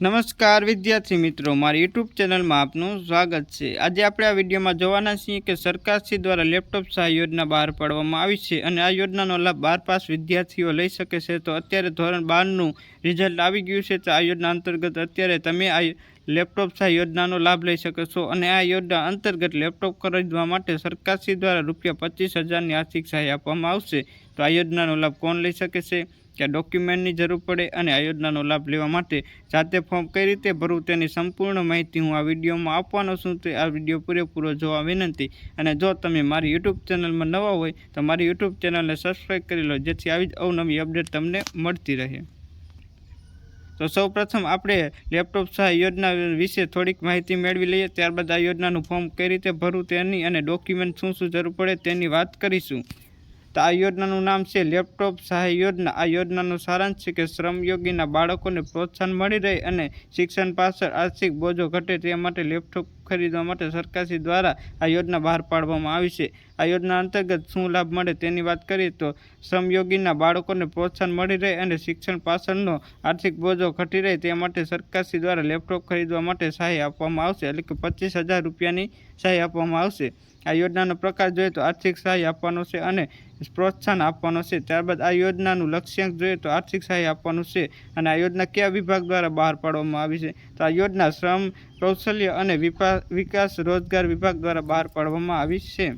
નમસ્કાર વિદ્યાર્થી મિત્રો, મારી યુટ્યુબ ચેનલમાં આપનું સ્વાગત છે. આજે આપણે આ વિડીયોમાં જોવાના છીએ કે સરકારશ્રી દ્વારા લેપટોપ સહાય યોજના બહાર પાડવામાં આવી છે અને આ યોજનાનો લાભ બાર પાસ વિદ્યાર્થીઓ લઈ શકે છે. તો અત્યારે ધોરણ બારનું રિઝલ્ટ આવી ગયું છે. તો આ યોજના અંતર્ગત અત્યારે તમે આ લેપટોપ સહાય યોજનાનો લાભ લઈ શકો છો અને આ યોજના અંતર્ગત લેપટોપ ખરીદવા માટે સરકારશ્રી દ્વારા રૂપિયા પચીસ હજારની આર્થિક સહાય આપવામાં આવશે. તો આ યોજનાનો લાભ કોણ લઈ શકે છે? કે ડોક્યુમેન્ટની જરૂર પડે અને આ યોજનાનો લાભ લેવા માટે જાતે ફોર્મ કઈ રીતે ભરવું તેની સંપૂર્ણ માહિતી હું આ વિડીયોમાં આપવાનો છું. તે આ વીડિયો પૂરેપૂરો જોવા વિનંતી. અને જો તમે મારી યુટ્યુબ ચેનલમાં નવા હોય, તો મારી યુટ્યુબ ચેનલને સબસ્ક્રાઈબ કરી લો, જેથી આવી જ અવનવી અપડેટ તમને મળતી રહે. તો સૌ પ્રથમ આપણે લેપટોપ સહાય યોજના વિશે થોડીક માહિતી મેળવી લઈએ. ત્યારબાદ આ યોજનાનું ફોર્મ કઈ રીતે ભરવું તેની અને ડોક્યુમેન્ટ શું શું જરૂર પડે તેની વાત કરીશું. તો આ યોજનાનું નામ છે લેપટોપ સહાય યોજના. આ યોજનાનો સારાંશ છે કે શ્રમયોગીના બાળકોને પ્રોત્સાહન મળી રહે અને શિક્ષણ પાછળ આર્થિક બોજો ઘટે તે માટે લેપટોપ ખરીદવા માટે સરકારશ્રી દ્વારા આ યોજના બહાર પાડવામાં આવી છે. આ યોજના અંતર્ગત શું લાભ મળે તેની વાત કરીએ તો શ્રમયોગીના બાળકોને પ્રોત્સાહન મળી રહે અને શિક્ષણ પાછળનો આર્થિક બોજો ઘટી રહે તે માટે સરકારશ્રી દ્વારા લેપટોપ ખરીદવા માટે સહાય આપવામાં આવશે એટલે કે પચીસ હજાર રૂપિયાની સહાય આપવામાં આવશે. આ યોજનાનો પ્રકાર જોઈએ તો આર્થિક સહાય આપવાનો છે અને પ્રોત્સાહન આપવાનો છે. ત્યારબાદ આ યોજનાનું લક્ષ્યાંક જોઈએ તો આર્થિક સહાય આપવાનું છે અને આ યોજના કયા વિભાગ દ્વારા બહાર પાડવામાં આવી છે? તો આ યોજના શ્રમ, કૌશલ્ય અને વિપા- વિકાસ રોજગાર વિભાગ દ્વારા બહાર પાડવામાં આવી છે.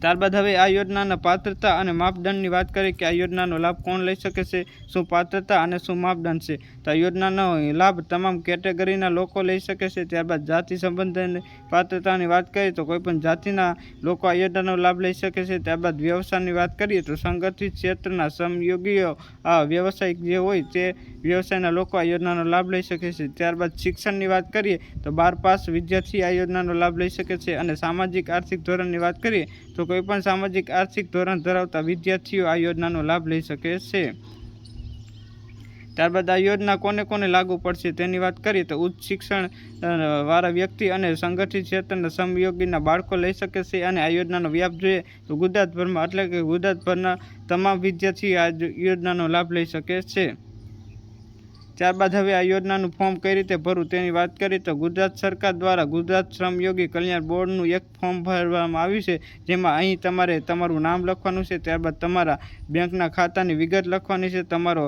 ત્યારબાદ હવે આ યોજનાના પાત્રતા અને માપદંડની વાત કરીએ કે આ યોજનાનો લાભ કોણ લઈ શકે છે, શું પાત્રતા અને શું માપદંડ છે? તો આ યોજનાનો લાભ તમામ કેટેગરીના લોકો લઈ શકે છે. ત્યારબાદ જાતિ સંબંધની પાત્રતાની વાત કરીએ તો કોઈપણ જાતિના લોકો આ યોજનાનો લાભ લઈ શકે છે. ત્યારબાદ વ્યવસાયની વાત કરીએ તો સંગઠિત ક્ષેત્રના સમયોગીઓ આ વ્યવસાયિક જે હોય તે વ્યવસાયના લોકો આ યોજનાનો લાભ લઈ શકે છે. ત્યારબાદ શિક્ષણની વાત કરીએ તો બાર પાસ વિદ્યાર્થી આ યોજનાનો લાભ લઈ શકે છે. અને સામાજિક આર્થિક ધોરણની વાત કરીએ તો કોઈપણ સામાજિક, આર્થિક ધોરણ ધરાવતા વિદ્યાર્થીઓ આ યોજનાનો લાભ લઈ શકે છે. ત્યારબાદ આ યોજના કોને કોને લાગુ પડશે તેની વાત કરીએ તો ઉચ્ચ શિક્ષણ વાળા વ્યક્તિ અને સંગઠિત ક્ષેત્રના સમયોગીના બાળકો લઈ શકે છે અને આ યોજનાનો વ્યાપ જોઈએ તો ગુજરાતભરમાં, એટલે કે ગુજરાતભરના તમામ વિદ્યાર્થીઓ આ યોજનાનો લાભ લઈ શકે છે. ત્યારબાદ હવે આ યોજનાનું ફોર્મ કઈ રીતે ભરવું તેની વાત કરીએ તો ગુજરાત સરકાર દ્વારા ગુજરાત શ્રમયોગી કલ્યાણ બોર્ડનું એક ફોર્મ ભરવામાં આવ્યું છે, જેમાં અહીં તમારે તમારું નામ લખવાનું છે, ત્યારબાદ તમારા બેંકના ખાતાની વિગત લખવાની છે, તમારો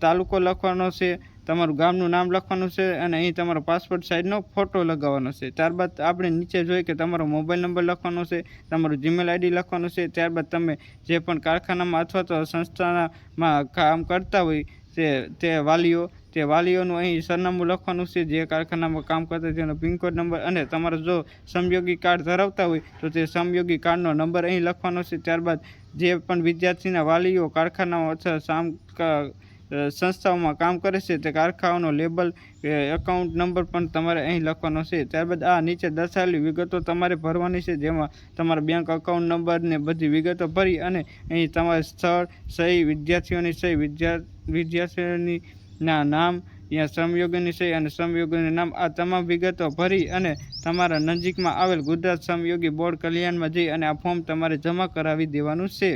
તાલુકો લખવાનો છે, તમારું ગામનું નામ લખવાનું છે અને અહીં તમારો પાસપોર્ટ સાઇઝનો ફોટો લગાવવાનો છે. ત્યારબાદ આપણે નીચે જોઈએ કે તમારો મોબાઈલ નંબર લખવાનો છે, તમારું જીમેલ આઈડી લખવાનું છે, ત્યારબાદ તમે જે પણ કારખાનામાં અથવા તો સંસ્થામાં કામ કરતા હોય તે તે વાલીઓ તે વાલીઓનું અહીં સરનામું લખવાનું છે, જે કારખાનામાં કામ કરતા તેનો પિનકોડ નંબર અને તમારો જો સમયોગી કાર્ડ ધરાવતા હોય, તો તે સમયોગી કાર્ડનો નંબર અહીં લખવાનો છે. ત્યારબાદ જે પણ વિદ્યાર્થીના વાલીઓ કારખાનાઓ અથવા સામ સંસ્થાઓમાં કામ કરે છે, તે કારખાનાનો લેબલ એકાઉન્ટ નંબર પણ તમારે અહીં લખવાનો છે. ત્યારબાદ આ નીચે દર્શાવેલી વિગતો તમારે ભરવાની છે, જેમાં તમારા બેંક એકાઉન્ટ નંબરને બધી વિગતો ભરી અને અહીં તમારે સ્થળ, સહી વિદ્યાર્થીઓની સહી વિદ્યા, વિદ્યાર્થીઓની ના, નામ ત્યાં શ્રમયોગીની સહી અને શ્રમયોગીનું નામ આ તમામ વિગતો ભરી અને તમારા નજીકમાં આવેલ ગુજરાત શ્રમયોગી બોર્ડ કલ્યાણમાં જઈ અને આ ફોર્મ તમારે જમા કરાવી દેવાનું છે.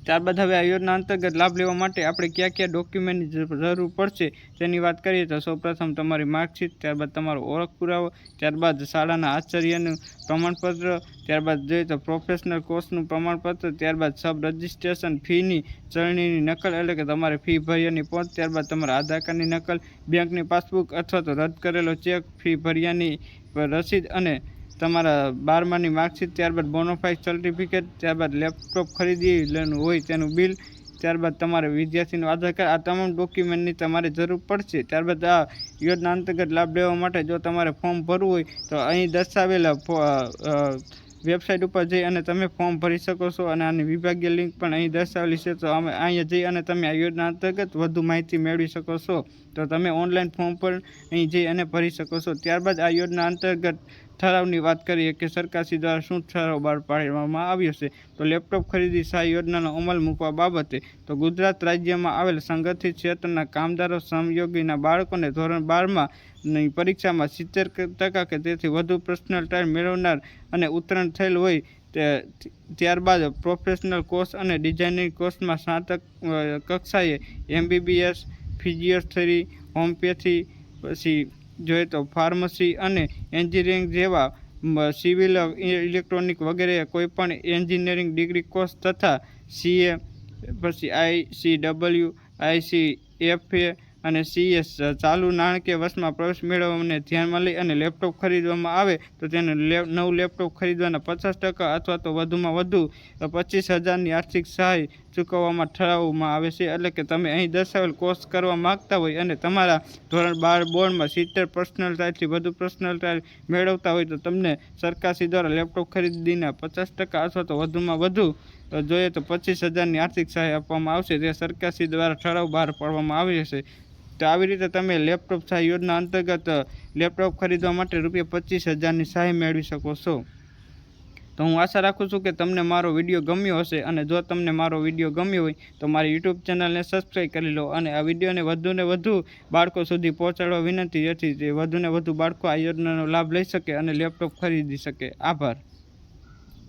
ત્યારબાદ હવે આ યોજના અંતર્ગત લાભ લેવા માટે આપણે કયા કયા ડોક્યુમેન્ટની જરૂર પડશે તેની વાત કરીએ તો સૌપ્રથમ તમારી માર્કશીટ ત્યારબાદ તમારો ઓળખ પુરાવો ત્યારબાદ શાળાના આચાર્યનું પ્રમાણપત્ર ત્યારબાદ જોઈએ તો પ્રોફેશનલ કોર્સનું પ્રમાણપત્ર ત્યારબાદ સબ રજિસ્ટ્રેશન ફીની ચલણીની નકલ એટલે કે તમારે ફી ભર્યાની પહોંચ ત્યારબાદ તમારા આધાર કાર્ડની નકલ બેંકની પાસબુક અથવા તો રદ કરેલો ચેક ફી ભર્યાની રસીદ અને તમારા બારમાની માર્કશીટ ત્યારબાદ બોનોફાઇડ સર્ટિફિકેટ ત્યારબાદ લેપટોપ ખરીદી લેવાનું હોય તેનું બિલ ત્યારબાદ તમારે વિદ્યાર્થીનું આધાર કાર્ડ, આ તમામ ડોક્યુમેન્ટની તમારે જરૂર પડશે. ત્યારબાદ આ યોજના અંતર્ગત લાભ લેવા માટે જો તમારે ફોર્મ ભરવું હોય, તો અહીં દર્શાવેલા વેબસાઇટ ઉપર જઈ અને તમે ફોર્મ ભરી શકો છો અને આની વિભાગીય લિંક પણ અહીં દર્શાવેલી છે. તો અમે અહીંયા જઈ અને તમે આ યોજના અંતર્ગત વધુ માહિતી મેળવી શકો છો. તો તમે ઓનલાઈન ફોર્મ પણ અહીં જઈ અને ભરી શકો છો. ત્યારબાદ આ યોજના અંતર્ગત ઠરાવની વાત કરીએ કે સરકારશ્રી દ્વારા શું ઠરાવ બહાર પાડવામાં આવ્યો છે? તો લેપટોપ ખરીદી સહાય યોજનાનો અમલ મૂકવા બાબતે તો ગુજરાત રાજ્યમાં આવેલ સંગઠિત ક્ષેત્રના કામદારો, શ્રમયોગીના બાળકોને ધોરણ બારમાં પરીક્ષામાં સિત્તેર ટકા કે તેથી વધુ પર્સનલ ટાઈમ મેળવનાર અને ઉત્તીર્ણ થયેલ હોય ત્યારબાદ પ્રોફેશનલ કોર્સ અને ડિઝાઇનિંગ કોર્સમાં સ્નાતક કક્ષાએ એમબીબીએસ ફિઝિયોથેરી હોમિયોપેથી પછી જોઈએ તો ફાર્મસી અને એન્જિનિયરિંગ જેવા સિવિલ ઇલેક્ટ્રોનિક વગેરે કોઈપણ એન્જિનિયરિંગ ડિગ્રી કોર્સ તથા સીએ, પછી આઈસી ડબલ્યુ આઈસી એફએ અને સીએસ ચાલુ નાણાકીય વર્ષમાં પ્રવેશ મેળવવાને ધ્યાનમાં લઈ અને લેપટોપ ખરીદવામાં આવે તો તેને નવું લેપટોપ ખરીદવાના પચાસ ટકા અથવા તો વધુમાં વધુ પચીસ હજારની આર્થિક સહાય ચૂકવવામાં ઠરાવવામાં આવે છે, એટલે કે તમે અહીં દર્શાવેલ કોર્સ કરવા માગતા હોય અને તમારા ધોરણ બાર બોર્ડમાં સિત્તેર પર્સનલ ટાઈલથી વધુ પર્સનલ ટાઈલ મેળવતા હોય તો તમને સરકારશ્રી દ્વારા લેપટોપ ખરીદીના પચાસ ટકા અથવા તો વધુમાં વધુ જોઈએ તો પચીસ હજારની આર્થિક સહાય આપવામાં આવશે તે સરકારશ્રી દ્વારા ઠરાવ બહાર પાડવામાં આવી હશે. તો આવી રીતે તમે લેપટોપ સહાય યોજના અંતર્ગત લેપટોપ ખરીદવા માટે રૂપિયા પચીસ હજારની સહાય મેળવી શકો છો. તો હું આશા રાખું છું કે તમને મારો વીડિયો ગમ્યો હશે અને જો તમને મારો વીડિયો ગમ્યો હોય, તો મારી યુટ્યુબ ચેનલને સબસ્ક્રાઈબ કરી લો અને આ વિડીયોને વધુને વધુ બાળકો સુધી પહોંચાડવા વિનંતી જેથી વધુને વધુ બાળકો આ યોજનાનો લાભ લઈ શકે અને લેપટોપ ખરીદી શકે. આભાર.